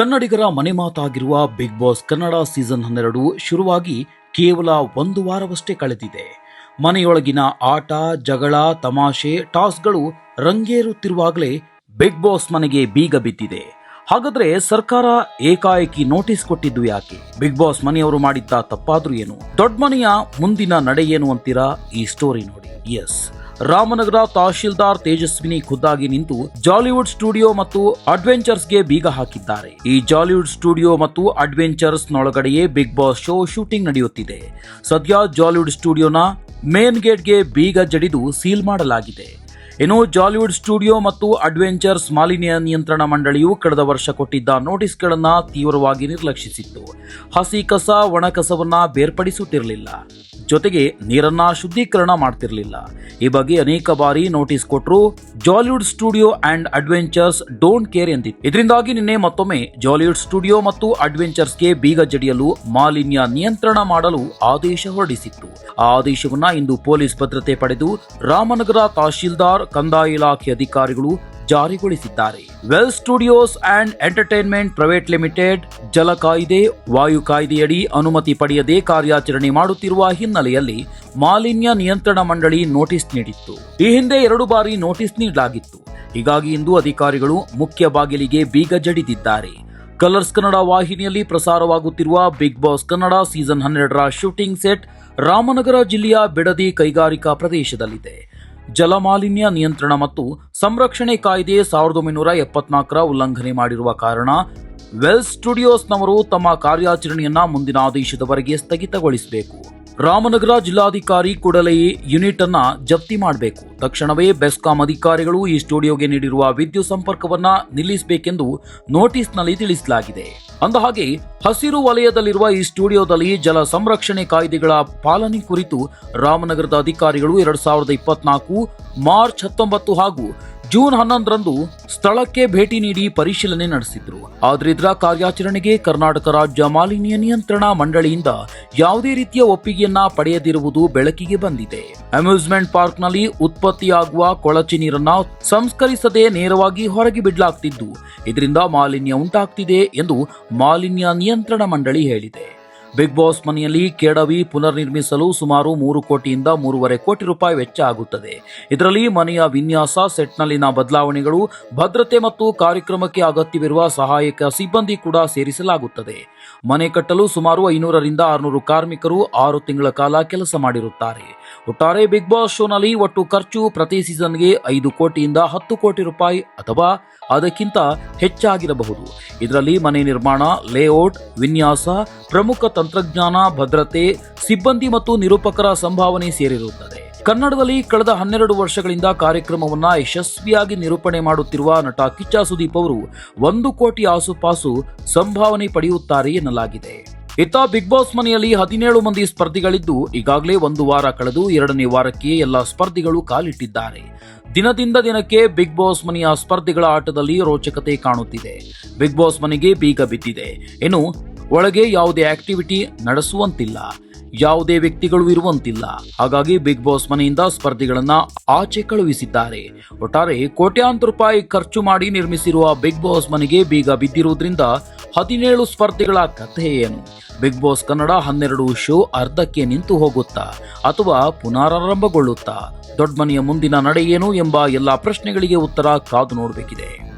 ಕನ್ನಡಿಗರ ಮನೆ ಮಾತಾಗಿರುವ ಬಿಗ್ ಬಾಸ್ ಕನ್ನಡ ಸೀಸನ್ ಹನ್ನೆರಡು ಶುರುವಾಗಿ ಕೇವಲ ಒಂದು ವಾರವಷ್ಟೇ ಕಳೆದಿದೆ. ಮನೆಯೊಳಗಿನ ಆಟ, ಜಗಳ, ತಮಾಷೆ ಟಾಸ್ಗಳು ರಂಗೇರುತ್ತಿರುವಾಗಲೇ ಬಿಗ್ ಬಾಸ್ ಮನೆಗೆ ಬೀಗ ಬಿದ್ದಿದೆ. ಹಾಗಾದ್ರೆ ಸರ್ಕಾರ ಏಕಾಏಕಿ ನೋಟಿಸ್ ಕೊಟ್ಟಿದ್ದು ಯಾಕೆ? ಬಿಗ್ ಬಾಸ್ ಮನೆಯವರು ಮಾಡಿದ್ದ ತಪ್ಪಾದ್ರೂ ಏನು? ದೊಡ್ಡ ಮನೆಯ ಮುಂದಿನ ನಡೆ ಏನು ಅಂತೀರಾ? ಈ ಸ್ಟೋರಿ ನೋಡಿ. ಎಸ್ ರಾಮನಗರ ತಹಶೀಲ್ದಾರ್ ತೇಜಸ್ವಿನಿ ಖುದ್ದಾಗಿ ನಿಂತು ಜಾಲಿವುಡ್ ಸ್ಟುಡಿಯೋ ಮತ್ತು ಅಡ್ವೆಂಚರ್ಸ್ಗೆ ಬೀಗ ಹಾಕಿದ್ದಾರೆ. ಈ ಜಾಲಿವುಡ್ ಸ್ಟುಡಿಯೋ ಮತ್ತು ಅಡ್ವೆಂಚರ್ಸ್ ನೊಳಗಡೆಯೇ ಬಿಗ್ ಬಾಸ್ ಶೋ ಶೂಟಿಂಗ್ ನಡೆಯುತ್ತಿದೆ. ಸದ್ಯ ಜಾಲಿವುಡ್ ಸ್ಟುಡಿಯೋನ ಮೇನ್ ಗೇಟ್ಗೆ ಬೀಗ ಜಡಿದು ಸೀಲ್ ಮಾಡಲಾಗಿದೆ. ಇನ್ನು ಜಾಲಿವುಡ್ ಸ್ಟುಡಿಯೋ ಮತ್ತು ಅಡ್ವೆಂಚರ್ಸ್ ಮಾಲಿನ್ಯ ನಿಯಂತ್ರಣ ಮಂಡಳಿಯು ಕಳೆದ ವರ್ಷ ಕೊಟ್ಟಿದ್ದ ನೋಟಿಸ್ಗಳನ್ನ ತೀವ್ರವಾಗಿ ನಿರ್ಲಕ್ಷಿಸಿತ್ತು. ಹಸಿ ಕಸ, ಒಣ ಕಸವನ್ನ ಬೇರ್ಪಡಿಸುತ್ತಿರಲಿಲ್ಲ. ಜೊತೆಗೆ ನೀರನ್ನ ಶುದ್ಧೀಕರಣ ಮಾಡ್ತಿರಲಿಲ್ಲ. ಈ ಬಗ್ಗೆ ಅನೇಕ ಬಾರಿ ನೋಟಿಸ್ ಕೊಟ್ಟರು Jollywood studio and adventures don't care ಎಂದಿತ್ತು. ಇದರಿಂದಾಗಿ ನಿನ್ನೆ ಮತ್ತೊಮ್ಮೆ ಜಾಲಿವುಡ್ ಸ್ಟುಡಿಯೋ ಮತ್ತು ಅಡ್ವೆಂಚರ್ಸ್ಗೆ ಬೀಗ ಜಡಿಯಲು ಮಾಲಿನ್ಯ ನಿಯಂತ್ರಣ ಮಾಡಲು ಆದೇಶ ಹೊರಡಿಸಿತ್ತು. ಆ ಆದೇಶವನ್ನ ಇಂದು ಪೊಲೀಸ್ ಭದ್ರತೆ ಪಡೆದು ರಾಮನಗರ ತಹಶೀಲ್ದಾರ್ ಕಂದಾಯ ಇಲಾಖೆ ಅಧಿಕಾರಿಗಳು ಜಾರಿಗೊಳಿಸಿದ್ದಾರೆ. Vel studios and entertainment private limited ಜಲ ಕಾಯ್ದೆ, ವಾಯು ಕಾಯ್ದೆಯಡಿ ಅನುಮತಿ ಪಡೆಯದೆ ಕಾರ್ಯಾಚರಣೆ ಮಾಡುತ್ತಿರುವ ಹಿನ್ನೆಲೆಯಲ್ಲಿ ಮಾಲಿನ್ಯ ನಿಯಂತ್ರಣ ಮಂಡಳಿ ನೋಟಿಸ್ ನೀಡಿತ್ತು. ಈ ಹಿಂದೆ ಎರಡು ಬಾರಿ ನೋಟಿಸ್ ನೀಡಲಾಗಿತ್ತು. ಹೀಗಾಗಿ ಇಂದು ಅಧಿಕಾರಿಗಳು ಮುಖ್ಯ ಬಾಗಿಲಿಗೆ ಬೀಗ ಜಡಿದಿದ್ದಾರೆ. ಕಲರ್ಸ್ ಕನ್ನಡ ವಾಹಿನಿಯಲ್ಲಿ ಪ್ರಸಾರವಾಗುತ್ತಿರುವ ಬಿಗ್ ಬಾಸ್ ಕನ್ನಡ ಸೀಸನ್ ಹನ್ನೆರಡರ ಶೂಟಿಂಗ್ ಸೆಟ್ ರಾಮನಗರ ಜಿಲ್ಲೆಯ ಬಿಡದಿ ಕೈಗಾರಿಕಾ ಪ್ರದೇಶದಲ್ಲಿದೆ. ಜಲಮಾಲಿನ್ಯ ನಿಯಂತ್ರಣ ಮತ್ತು ಸಂರಕ್ಷಣೆ ಕಾಯ್ದೆ ಸಾವಿರದ ಒಂಬೈನೂರ ಎಪ್ಪತ್ನಾಲ್ಕರ ಉಲ್ಲಂಘನೆ ಮಾಡಿರುವ ಕಾರಣ ವೆಲ್ ಸ್ಟುಡಿಯೋಸ್ನವರು ತಮ್ಮ ಕಾರ್ಯಾಚರಣೆಯನ್ನ ಮುಂದಿನ ಆದೇಶದವರೆಗೆ ಸ್ಥಗಿತಗೊಳಿಸಬೇಕು. ರಾಮನಗರ ಜಿಲ್ಲಾಧಿಕಾರಿ ಕೂಡಲೇ ಯೂನಿಟ್ ಅನ್ನ ಜಪ್ತಿ ಮಾಡಬೇಕು. ತಕ್ಷಣವೇ ಬೆಸ್ಕಾಂ ಅಧಿಕಾರಿಗಳು ಈ ಸ್ಟುಡಿಯೋಗೆ ನೀಡಿರುವ ವಿದ್ಯುತ್ ಸಂಪರ್ಕವನ್ನ ನಿಲ್ಲಿಸಬೇಕೆಂದು ನೋಟಿಸ್ನಲ್ಲಿ ತಿಳಿಸಲಾಗಿದೆ. ಅಂದಹಾಗೆ, ಹಸಿರು ವಲಯದಲ್ಲಿರುವ ಈ ಸ್ಟುಡಿಯೋದಲ್ಲಿ ಜಲ ಸಂರಕ್ಷಣೆ ಕಾಯ್ದೆಗಳ ಪಾಲನೆ ಕುರಿತು ರಾಮನಗರದ ಅಧಿಕಾರಿಗಳು ಎರಡ್ ಸಾವಿರದ ಇಪ್ಪತ್ನಾಲ್ಕು, ಮಾರ್ಚ್ ಹತ್ತೊಂಬತ್ತು ಹಾಗೂ ಜೂನ್ ಹನ್ನೊಂದರಂದು ಸ್ಥಳಕ್ಕೆ ಭೇಟಿ ನೀಡಿ ಪರಿಶೀಲನೆ ನಡೆಸಿದ್ರು. ಆದ್ರೆ ಇದರ ಕಾರ್ಯಾಚರಣೆಗೆ ಕರ್ನಾಟಕ ರಾಜ್ಯ ಮಾಲಿನ್ಯ ನಿಯಂತ್ರಣ ಮಂಡಳಿಯಿಂದ ಯಾವುದೇ ರೀತಿಯ ಒಪ್ಪಿಗೆಯನ್ನ ಪಡೆಯದಿರುವುದು ಬೆಳಕಿಗೆ ಬಂದಿದೆ. ಅಮ್ಯೂಸ್ಮೆಂಟ್ ಪಾರ್ಕ್ನಲ್ಲಿ ಉತ್ಪತ್ತಿಯಾಗುವ ಕೊಳಚೆ ನೀರನ್ನ ಸಂಸ್ಕರಿಸದೆ ನೇರವಾಗಿ ಹೊರಗೆ ಬಿಡಲಾಗ್ತಿದ್ದು. ಇದರಿಂದ ಮಾಲಿನ್ಯ ಉಂಟಾಗ್ತಿದೆ ಎಂದು ಮಾಲಿನ್ಯ ನಿಯಂತ್ರಣ ಮಂಡಳಿ ಹೇಳಿದೆ. ಬಿಗ್ ಬಾಸ್ ಮನೆಯಲ್ಲಿ ಕೆಡವಿ ಪುನರ್ನಿರ್ಮಿಸಲು ಸುಮಾರು ಮೂರು ಕೋಟಿಯಿಂದ ಮೂರುವರೆ ಕೋಟಿ ರೂಪಾಯಿ ವೆಚ್ಚ ಆಗುತ್ತದೆ. ಇದರಲ್ಲಿ ಮನೆಯ ವಿನ್ಯಾಸ, ಸೆಟ್ನಲ್ಲಿನ ಬದಲಾವಣೆಗಳು, ಭದ್ರತೆ ಮತ್ತು ಕಾರ್ಯಕ್ರಮಕ್ಕೆ ಅಗತ್ಯವಿರುವ ಸಹಾಯಕ ಸಿಬ್ಬಂದಿ ಕೂಡ ಸೇರಿಸಲಾಗುತ್ತದೆ. ಮನೆ ಕಟ್ಟಲು ಸುಮಾರು ಐನೂರರಿಂದ ಆರುನೂರು ಕಾರ್ಮಿಕರು ಆರು ತಿಂಗಳ ಕಾಲ ಕೆಲಸ ಮಾಡಿರುತ್ತಾರೆ. ಒಟ್ಟಾರೆ ಬಿಗ್ ಬಾಸ್ ಶೋನಲ್ಲಿ ಒಟ್ಟು ಖರ್ಚು ಪ್ರತಿ ಸೀಸನ್ಗೆ ಐದು ಕೋಟಿಯಿಂದ ಹತ್ತು ಕೋಟಿ ರೂಪಾಯಿ ಅಥವಾ ಅದಕ್ಕಿಂತ ಹೆಚ್ಚಾಗಿರಬಹುದು. ಇದರಲ್ಲಿ ಮನೆ ನಿರ್ಮಾಣ, ಲೇಔಟ್, ವಿನ್ಯಾಸ, ಪ್ರಮುಖ ತಂತ್ರಜ್ಞಾನ, ಭದ್ರತೆ, ಸಿಬ್ಬಂದಿ ಮತ್ತು ನಿರೂಪಕರ ಸಂಭಾವನೆ ಸೇರಿರುತ್ತದೆ. ಕನ್ನಡದಲ್ಲಿ ಕಳೆದ ಹನ್ನೆರಡು ವರ್ಷಗಳಿಂದ ಕಾರ್ಯಕ್ರಮವನ್ನ ಯಶಸ್ವಿಯಾಗಿ ನಿರೂಪಣೆ ಮಾಡುತ್ತಿರುವ ನಟ ಕಿಚ್ಚ ಸುದೀಪ್ ಅವರು ಒಂದು ಕೋಟಿ ಆಸುಪಾಸು ಸಂಭಾವನೆ ಪಡೆಯುತ್ತಾರೆ ಎನ್ನಲಾಗಿದೆ. ಇತ್ತ ಬಿಗ್ ಬಾಸ್ ಮನೆಯಲ್ಲಿ ಹದಿನೇಳು ಮಂದಿ ಸ್ಪರ್ಧಿಗಳಿದ್ದು, ಈಗಾಗಲೇ ಒಂದು ವಾರ ಕಳೆದು ಎರಡನೇ ವಾರಕ್ಕೆ ಎಲ್ಲ ಸ್ಪರ್ಧಿಗಳು ಕಾಲಿಟ್ಟಿದ್ದಾರೆ. ದಿನದಿಂದ ದಿನಕ್ಕೆ ಬಿಗ್ ಬಾಸ್ ಮನೆಯ ಸ್ಪರ್ಧಿಗಳ ಆಟದಲ್ಲಿ ರೋಚಕತೆ ಕಾಣುತ್ತಿದೆ. ಬಿಗ್ ಬಾಸ್ ಮನೆಗೆ ಬೀಗ ಬಿದ್ದಿದೆ. ಇನ್ನು ಒಳಗೆ ಯಾವುದೇ ಆಕ್ಟಿವಿಟಿ ನಡೆಸುವಂತಿಲ್ಲ. ಯಾವುದೇ ವ್ಯಕ್ತಿಗಳು ಇರುವಂತಿಲ್ಲ. ಹಾಗಾಗಿ ಬಿಗ್ ಬಾಸ್ ಮನೆಯಿಂದ ಸ್ಪರ್ಧಿಗಳನ್ನ ಆಚೆ ಕಳುಹಿಸಿದ್ದಾರೆ. ಒಟ್ಟಾರೆ ಕೋಟ್ಯಾಂತರ ರೂಪಾಯಿ ಖರ್ಚು ಮಾಡಿ ನಿರ್ಮಿಸಿರುವ ಬಿಗ್ ಬಾಸ್ ಮನೆಗೆ ಬೀಗ ಬಿದ್ದಿರುವುದರಿಂದ ಹದಿನೇಳು ಸ್ಪರ್ಧಿಗಳ ಕಥೆ ಏನು? ಬಿಗ್ ಬಾಸ್ ಕನ್ನಡ ಹನ್ನೆರಡು ಶೋ ಅರ್ಧಕ್ಕೆ ನಿಂತು ಹೋಗುತ್ತಾ ಅಥವಾ ಪುನರಾರಂಭಗೊಳ್ಳುತ್ತಾ? ದೊಡ್ಡ ಮನೆಯ ಮುಂದಿನ ನಡೆ ಏನು ಎಂಬ ಎಲ್ಲಾ ಪ್ರಶ್ನೆಗಳಿಗೆ ಉತ್ತರ ಕಾದು ನೋಡಬೇಕಿದೆ.